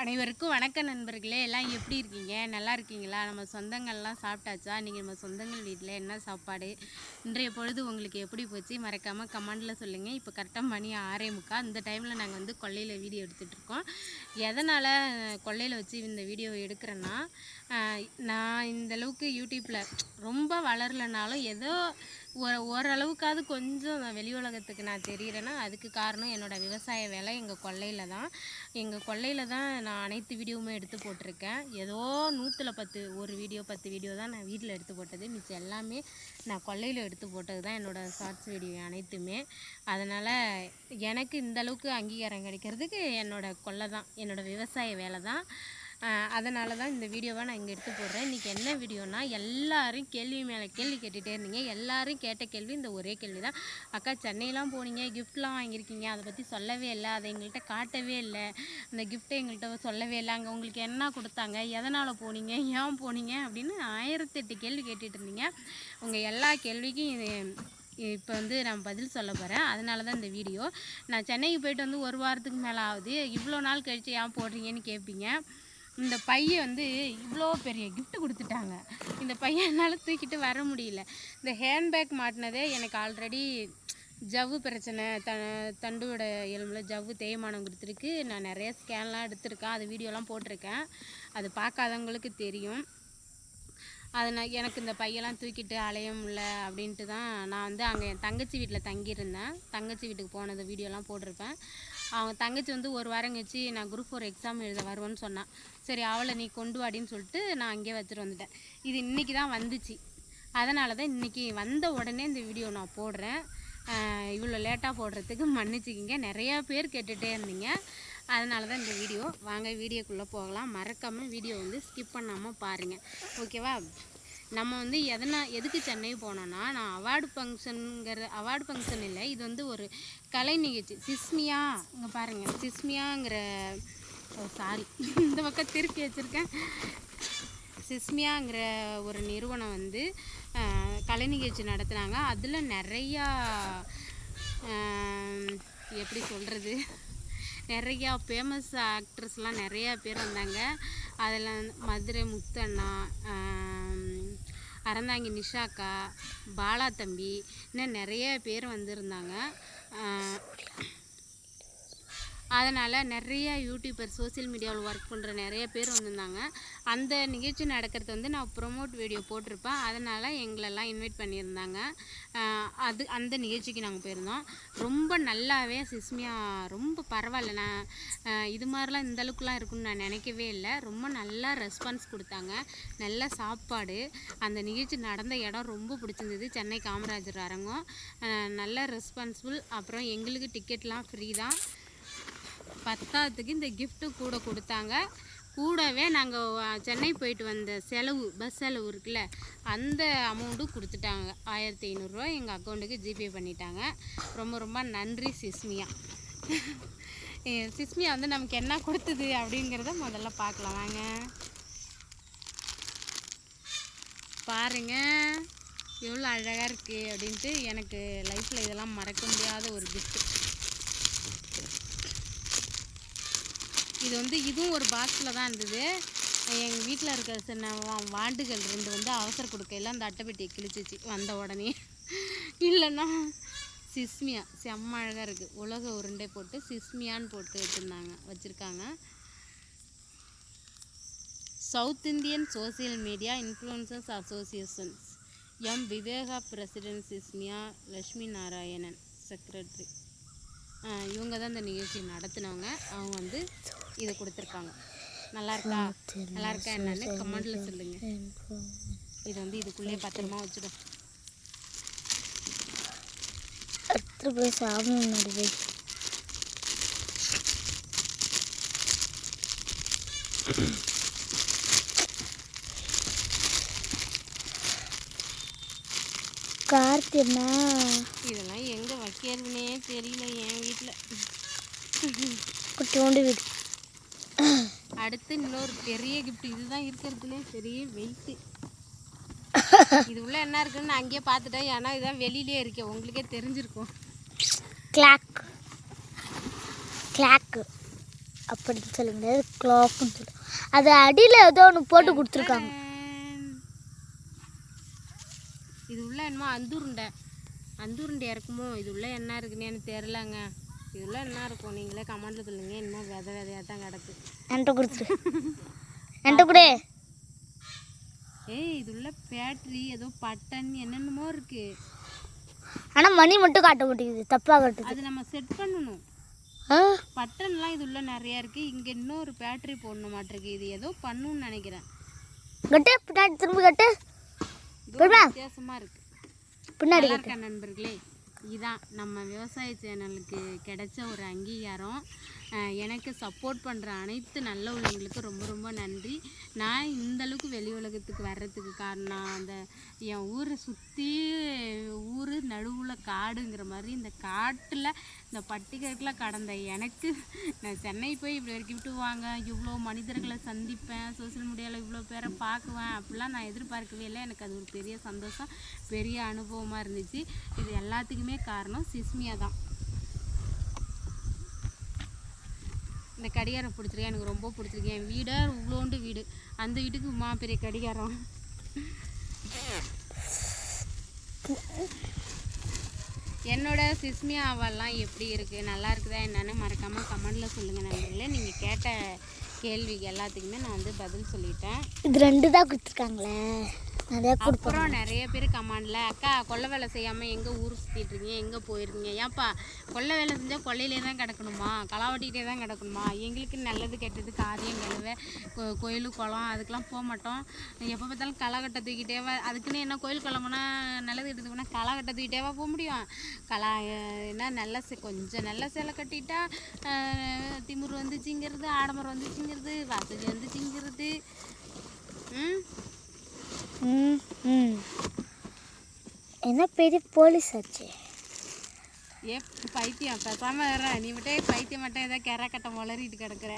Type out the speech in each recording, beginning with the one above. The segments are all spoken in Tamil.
அனைவருக்கும் வணக்கம் நண்பர்களே. எல்லாம் எப்படி இருக்கீங்க? நல்லா இருக்கீங்களா? நம்ம சொந்தங்கள்லாம் சாப்பிட்டாச்சா? இன்றைக்கி நம்ம சொந்தங்கள் வீட்டில் என்ன சாப்பாடு? இன்றைய பொழுது உங்களுக்கு எப்படி போச்சு? மறக்காமல் கமெண்டில் சொல்லுங்கள் இப்போ கரெக்டாக மணி ஆறே முக்கா இந்த டைமில் நாங்கள் வந்து கொல்லையில் வீடியோ எடுத்துகிட்ருக்கோம் எதனால் கொல்லையில் வச்சு இந்த வீடியோ எடுக்கிறேன்னா நான் இந்த அளவுக்கு யூடியூப்பில் ரொம்ப வளரலனாலும் ஏதோ ஓரளவுக்காவது கொஞ்சம் வெளி உலகத்துக்கு நான் தெரிகிறேன்னா அதுக்கு காரணம் என்னோடய விவசாய வேலை எங்கள் கொல்லையில் தான். எங்கள் கொல்லையில் தான் நான் அனைத்து வீடியோவுமே எடுத்து போட்டிருக்கேன். ஏதோ நூற்றில் பத்து ஒரு வீடியோ பத்து வீடியோ தான் நான் வீட்டில் எடுத்து போட்டது. மிச்சம் எல்லாமே நான் கொல்லையில் எடுத்து போட்டது தான் என்னோடய ஷார்ட்ஸ் வீடியோ அனைத்துமே. அதனால் எனக்கு இந்த அளவுக்கு அங்கீகாரம் கிடைக்கிறதுக்கு என்னோடய கொல்லை தான். என்னோடய விவசாய வேலை தான். அதனால தான் இந்த வீடியோவை நான் இங்கே எடுத்து போடுறேன். இன்றைக்கி என்ன வீடியோனா எல்லாரும் கேள்வி மேலே கேள்வி கேட்டுகிட்டே இருந்தீங்க. எல்லாரும் கேட்ட கேள்வி இந்த ஒரே கேள்வி தான் அக்கா சென்னையெலாம் போனீங்க கிஃப்ட்லாம் வாங்கியிருக்கீங்க. அதை பற்றி சொல்லவே இல்லை. அதை எங்கள்கிட்ட காட்டவே இல்லை. அந்த கிஃப்ட்டை எங்கள்கிட்ட சொல்லவே இல்லை. அங்கே உங்களுக்கு என்ன கொடுத்தாங்க? எதனால் போனீங்க? ஏன் போனீங்க? அப்படின்னு ஆயிரத்தெட்டு கேள்வி கேட்டுட்டு இருந்தீங்க. உங்கள் எல்லா கேள்விக்கும் இது இப்போ வந்து நான் பதில் சொல்ல போகிறேன் அதனால தான் இந்த வீடியோ. நான் சென்னைக்கு போயிட்டு வந்து ஒரு வாரத்துக்கு மேலே ஆகுது இவ்வளோ நாள் கழித்து ஏன் போடுறீங்கன்னு கேட்பீங்க இந்த பையன் வந்து இவ்வளோ பெரிய கிஃப்ட் கொடுத்துட்டாங்க. இந்த பையன் என்னால் தூக்கிட்டு வர முடியல. இந்த ஹேண்ட்பேக் மாட்டினதே எனக்கு ஆல்ரெடி ஜவ்வு பிரச்சனை. த தண்டுவோட எலும்பில் ஜவ்வு தேய்மானம் கொடுத்துருக்கு. நான் நிறைய ஸ்கேன்லாம் எடுத்திருக்கேன். அது வீடியோலாம் போட்டிருக்கேன். அது பார்க்காதவங்களுக்கு தெரியும். அதனால் நான் எனக்கு இந்த பையெல்லாம் தூக்கிட்டு அலைய முடில அப்படின்ட்டு தான் நான் வந்து அங்கே என் தங்கச்சி வீட்டில் தங்கியிருந்தேன். தங்கச்சி வீட்டுக்கு போனது வீடியோலாம் போட்டிருப்பேன். அவங்க தங்கச்சி வந்து ஒரு வாரம் கழிச்சு நான் குரூப் ஃபோர் எக்ஸாம் எழுத வருவேன்னு சொன்னான் சரி அவளை நீ கொண்டு வாடின்னு சொல்லிட்டு நான் அங்கேயே வச்சுட்டு வந்துட்டேன். இது இன்றைக்கி தான் வந்துச்சு. அதனால தான் இன்றைக்கி வந்த உடனே இந்த வீடியோ நான் போடுறேன். இவ்வளோ லேட்டாக போடுறதுக்கு மன்னிச்சிக்கிங்க. நிறையா பேர் கேட்டுகிட்டே இருந்தீங்க. அதனால தான் இந்த வீடியோ. வாங்க வீடியோக்குள்ளே போகலாம். மறக்காமல் வீடியோ வந்து ஸ்கிப் பண்ணாமல் பாருங்கள் ஓகேவா நம்ம வந்து எதனா எதுக்கு சென்னை போனோன்னா நான் அவார்டு ஃபங்க்ஷனுங்கிற அவார்டு ஃபங்க்ஷன் இல்லை இது வந்து ஒரு கலை நிகழ்ச்சி. சிஸ்மியா இங்கே பாருங்கள் சிஸ்மியாங்கிற சாரி இந்த பக்கம் திருப்பி வச்சுருக்கேன். சிஸ்மியாங்கிற ஒரு நிறுவனம் வந்து கலை நிகழ்ச்சி நடத்துனாங்க. அதில் நிறையா எப்படி சொல்கிறது நிறையா ஃபேமஸ் ஆக்ட்ரஸ்லாம் நிறையா பேர் வந்தாங்க. அதில் மதுரை முத்தண்ணா அறந்தாங்கி நிஷாக்கா பாலா தம்பி இன்னும் நிறைய பேர் வந்திருந்தாங்க. அதனால் நிறைய யூடியூபர் சோஷியல் மீடியாவில் ஒர்க் பண்ணுற நிறைய பேர் வந்திருந்தாங்க. அந்த நிகழ்ச்சி நடக்கிறது வந்து நான் ப்ரொமோட் வீடியோ போட்டிருப்பேன். அதனால் எங்களெல்லாம் இன்வைட் பண்ணியிருந்தாங்க. அது அந்த நிகழ்ச்சிக்கு நாங்கள் போயிருந்தோம். ரொம்ப நல்லாவே சிஸ்மியா ரொம்ப பரவாயில்ல. நான் இது மாதிரிலாம் இந்த அளவுக்குலாம் இருக்குன்னு நான் நினைக்கவே இல்லை. ரொம்ப நல்லா ரெஸ்பான்ஸ் கொடுத்தாங்க. நல்ல சாப்பாடு. அந்த நிகழ்ச்சி நடந்த இடம் ரொம்ப பிடிச்சிருந்தது. சென்னை காமராஜர் அரங்கம். நல்ல ரெஸ்பான்சிபிள் அப்புறம் எங்களுக்கு டிக்கெட்லாம் ஃப்ரீ தான். பத்தாவதுக்கு இந்த கிஃப்ட்டு கூட கொடுத்தாங்க. கூடவே நாங்கள் சென்னை போயிட்டு வந்த செலவு பஸ் செலவு இருக்குல்ல அந்த அமௌண்ட்டும் கொடுத்துட்டாங்க. ஆயிரத்தி ஐநூறுரூவா எங்கள் அக்கௌண்ட்டுக்கு ஜிபே பண்ணிட்டாங்க. ரொம்ப ரொம்ப நன்றி சிஸ்மியா. சிஸ்மியா வந்து நமக்கு என்ன கொடுத்தது அப்படிங்கிறத முதல்ல பார்க்கலாம். வாங்க. பாருங்க. எவ்வளோ அழகாக இருக்குது அப்படின்ட்டு எனக்கு லைஃப்பில் இதெல்லாம் மறக்க முடியாத ஒரு கிஃப்ட்டு இது வந்து இதுவும் ஒரு பாக்ஸில் தான் இருந்தது. எங்கள் வீட்டில் இருக்கிற சின்ன வாண்டுகள் ரெண்டு வந்து அவசர கொடுக்கையில் அந்த அட்டைப்பெட்டியை கிழிச்சிச்சு வந்த உடனே. இல்லைன்னா சிஸ்மியா செம்ம அழகாக இருக்குது உலக உருண்டை போட்டு சிஸ்மியான்னு போட்டு வச்சுருந்தாங்க வச்சுருக்காங்க. South Indian social media influencers associations M Viveka president Sismiya Lakshmi Narayanan secretary இவங்க தான் இந்த நிகழ்ச்சி நடத்தினவங்க. அவங்க வந்து இதை கொடுத்துருக்காங்க. நல்லா இருக்கா? நல்லா இருக்கா என்னன்னு கமெண்ட்ல சொல்லுங்க. இது வந்து இதுக்குள்ளேயே பத்திரமா வச்சிடும் எடுத்துட்டு போய் சாமி முன்னாடி போய். கார்த்தியம்மா இதெல்லாம் எங்க வைக்கிறதுனே தெரியல என் வீட்டில் குட்டியோண்டு வீடு. அடுத்து இன்னொரு பெரிய கிஃப்ட் இதுதான் இருக்கிறதுலே பெரிய வெயிட்டு இது உள்ள என்ன இருக்குன்னு நான் அங்கேயே பார்த்துட்டேன். ஏன்னா இதான் வெளியிலே இருக்கேன் உங்களுக்கே தெரிஞ்சிருக்கும். கிளாக் கிளாக்கு அப்படின்னு சொல்ல முடியாது கிளாக்னு சொல்லுவோம் அது அடியில் ஏதோ ஒன்று போட்டு கொடுத்துருக்காங்க. இது உள்ள என்னமோ அந்துருண்டை. அந்துருண்டை இருக்குமோ இது உள்ள என்ன இருக்குன்னு தெரிலங்க இது உள்ள என்ன இருக்கும்? நீங்களே கமெண்ட்ல சொல்லுங்க. என்னமோ விதை விதையாக தான் கிடக்கு. என்கிட்ட கொடுத்துரு என்கிட்ட கூட. ஏய் இது உள்ள பேட்டரி ஏதோ பட்டன் என்னென்னமோ இருக்கு. ஆனால் மணி மட்டும் காட்ட மாட்டேங்குது. தப்பாக காட்டுது. அது நம்ம செட் பண்ணணும். பட்டன்லாம் இது உள்ள நிறைய இருக்கு. இங்க இன்னொரு பேட்டரி போடணும் மாட்டிருக்கு இது ஏதோ பண்ணுன்னு நினைக்கிறேன். கட்டு பின்னாடி திரும்ப கட்டு. இது ஒரு வித்தியாசமா இருக்கு. பின்னாடி நல்லா இருக்கா நண்பர்களே? இதான் நம்ம விவசாய சேனலுக்கு கிடைச்ச ஒரு அங்கீகாரம். எனக்கு சப்போர்ட் பண்ணுற அனைத்து நல்ல உள்ளவங்களுக்கு ரொம்ப ரொம்ப நன்றி. நான் இந்தளவுக்கு வெளி உலகத்துக்கு வர்றதுக்கு காரணம் அந்த என் ஊரை சுற்றி ஊர் நடுவில் காடுங்கிற மாதிரி இந்த காட்டில் இந்த பட்டிக்காட்டில் கடந்த எனக்கு நான் சென்னை போய் இப்படி வரைக்கும் விட்டுவாங்க இவ்வளோ மனிதர்களை சந்திப்பேன் சோஷியல் மீடியாவில் இவ்வளோ பேரை பார்க்குவேன் அப்படிலாம் நான் எதிர்பார்க்கவே இல்லை. எனக்கு அது ஒரு பெரிய சந்தோஷம் பெரிய அனுபவமாக இருந்துச்சு. இது எல்லாத்துக்குமே காரணம் சிஸ்மியா தான். இந்த கடிகாரம் பிடிச்சிருக்கேன் எனக்கு ரொம்ப பிடிச்சிருக்கு. என் வீடாக இவ்வளோண்டு வீடு. அந்த வீட்டுக்கு மா பெரிய கடிகாரம். என்னோட சிஸ்மியா அவெல்லாம் எப்படி இருக்குது நல்லா இருக்குதா என்னன்னு மறக்காமல் கமெண்டில் சொல்லுங்கள் நண்பர்களே. நீங்கள் கேட்ட கேள்விக்கு எல்லாத்துக்குமே நான் வந்து பதில் சொல்லிட்டேன். இது ரெண்டு தான் கொடுத்துருக்காங்களே. நிறைய கொடுப்போம் அப்புறம் நிறைய பேர் கமாண்டில் அக்கா கொல்லை வேலை செய்யாமல் எங்கே ஊர் சுற்றிட்டு இருக்கீங்க? எங்கே போயிருக்கீங்க? ஏன்ப்பா கொல்லை வேலை செஞ்சால் கொல்லையிலே தான் கிடக்கணுமா? களவாட்டிகிட்டே தான் கிடக்கணுமா? எங்களுக்கு நல்லது கெட்டது காரியம் கழுவ கோ கோயில் குளம் அதுக்கெலாம் போக மாட்டோம். எப்போ பார்த்தாலும் களகட்டை தூக்கிட்டேவா அதுக்குன்னு என்ன கோயில் குளம்னா நல்லது கெட்டது போனால் களகட்டை தூக்கிட்டேவா போக முடியும். கலா என்ன நல்ல சே கொஞ்சம் நல்ல சேலை கட்டிட்டா அஹ், வந்து வந்துச்சுங்கிறது ஆடம்பரம் வந்துச்சுங்கிறது வசதி வந்துச்சுங்கிறது ம் ம்? என்ன பெரிய போலீஸ் ஆச்சு. ஏ பைத்தியம். பேசாம வர நீ மட்டும் பைத்தியம் மட்டும் ஏதோ கெரை கட்ட முளறிட்டு கிடக்குற.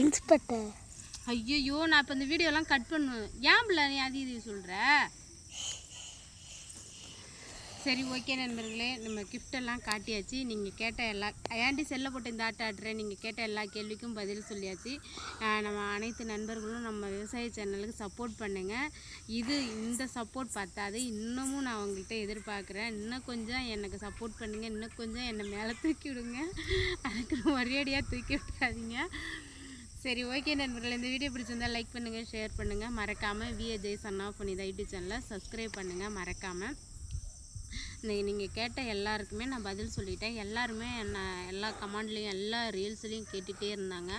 இன்ஸ்பெக்டர். ஐயோ நான் இப்போ இந்த வீடியோலாம் கட் பண்ணுவேன். ஏன் பிள்ளை நீ அது இது சொல்கிற சரி ஓகே நண்பர்களே. நம்ம கிஃப்டெல்லாம் காட்டியாச்சு. நீங்கள் கேட்ட எல்லா ஏன்டி செல்ல போட்டு இந்த ஆட்ட ஆட்டுறேன் நீங்கள் கேட்ட எல்லா கேள்விக்கும் பதில் சொல்லியாச்சு. நம்ம அனைத்து நண்பர்களும் நம்ம விவசாய சேனலுக்கு சப்போர்ட் பண்ணுங்கள் இது இந்த சப்போர்ட் பத்தாது. இன்னமும் நான் உங்கள்கிட்ட எதிர்பார்க்குறேன். இன்னும் கொஞ்சம் எனக்கு சப்போர்ட் பண்ணுங்கள் இன்னும் கொஞ்சம் என்னை மேலே தூக்கி விடுங்க. அதுக்கு ஒரேடியாக தூக்கி விட்றாதீங்க சரி ஓகே நண்பர்களே. இந்த வீடியோ பிடிச்சிருந்தால் லைக் பண்ணுங்கள் ஷேர் பண்ணுங்கள் மறக்காமல் V A Jai Channa Punitha YouTube சேனலை சப்ஸ்கிரைப் பண்ணுங்கள் மறக்காமல் நீங்கள் கேட்ட எல்லாருக்குமே நான் பதில் சொல்லிட்டேன். எல்லாருமே என்ன எல்லா கமெண்ட்லேயும் எல்லா ரீல்ஸ்லேயும் கேட்டுகிட்டே இருந்தாங்க.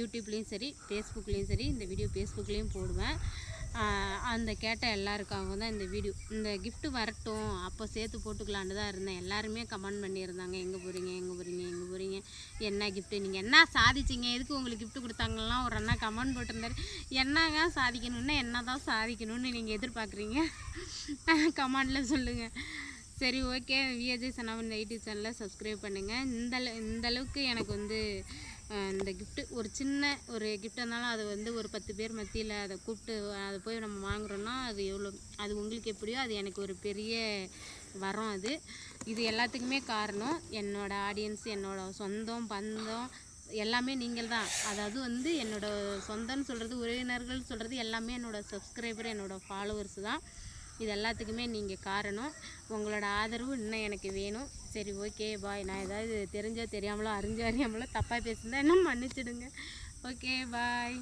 யூடியூப்லேயும் சரி ஃபேஸ்புக்லேயும் சரி இந்த வீடியோ ஃபேஸ்புக்லேயும் போடுவேன். அந்த கேட்ட எல்லாருக்காகவும் தான் இந்த வீடியோ இந்த கிஃப்ட் வரட்டும் அப்போ சேர்த்து போட்டுக்கலான்னு தான் இருந்தேன். எல்லாருமே கமெண்ட் பண்ணியிருந்தாங்க எங்கே போகிறீங்க எங்கே போகிறீங்க எங்கே போகிறீங்க என்ன கிஃப்ட்டு நீங்கள் என்ன சாதிச்சிங்க எதுக்கு உங்களுக்கு கிஃப்ட் கொடுத்தாங்கலாம்? ஒரு அண்ணா கமெண்ட் போட்டிருந்தாரு. என்னங்க சாதிக்கணும்னா என்ன தான் சாதிக்கணும்னு நீங்கள் எதிர்பார்க்குறீங்க? கமெண்டில் சொல்லுங்கள் சரி ஓகே விஏஜே சனாவன் யூடியூப் சேனலை சப்ஸ்கிரைப் பண்ணுங்கள் இந்த அள- இந்த அளவுக்கு எனக்கு வந்து இந்த கிஃப்ட்டு ஒரு சின்ன ஒரு gift இருந்தாலும் அது வந்து ஒரு பத்து பேர் மத்தியில் அதை கூப்பிட்டு அதை போய் நம்ம வாங்குறோன்னா அது எவ்வளோ அது உங்களுக்கு எப்படியோ அது எனக்கு ஒரு பெரிய வரம் அது. இது எல்லாத்துக்குமே காரணம் என்னோட ஆடியன்ஸ் என்னோட சொந்தம் பந்தம் எல்லாமே நீங்கள் தான். அதாவது வந்து என்னோடய சொந்தம்னு சொல்கிறது உறவினர்கள் சொல்கிறது எல்லாமே என்னோட சப்ஸ்கிரைபர் என்னோட ஃபாலோவர்ஸ் தான். இது எல்லாத்துக்குமே நீங்கள் காரணம். உங்களோட ஆதரவு இன்னும் எனக்கு வேணும். சரி ஓகே பாய் நான் ஏதாவது தெரிஞ்சோ தெரியாமலோ அறிஞ்சோ அறியாமலோ தப்பாக பேசியிருந்தா இன்னும் மன்னிச்சிடுங்க. Okay bye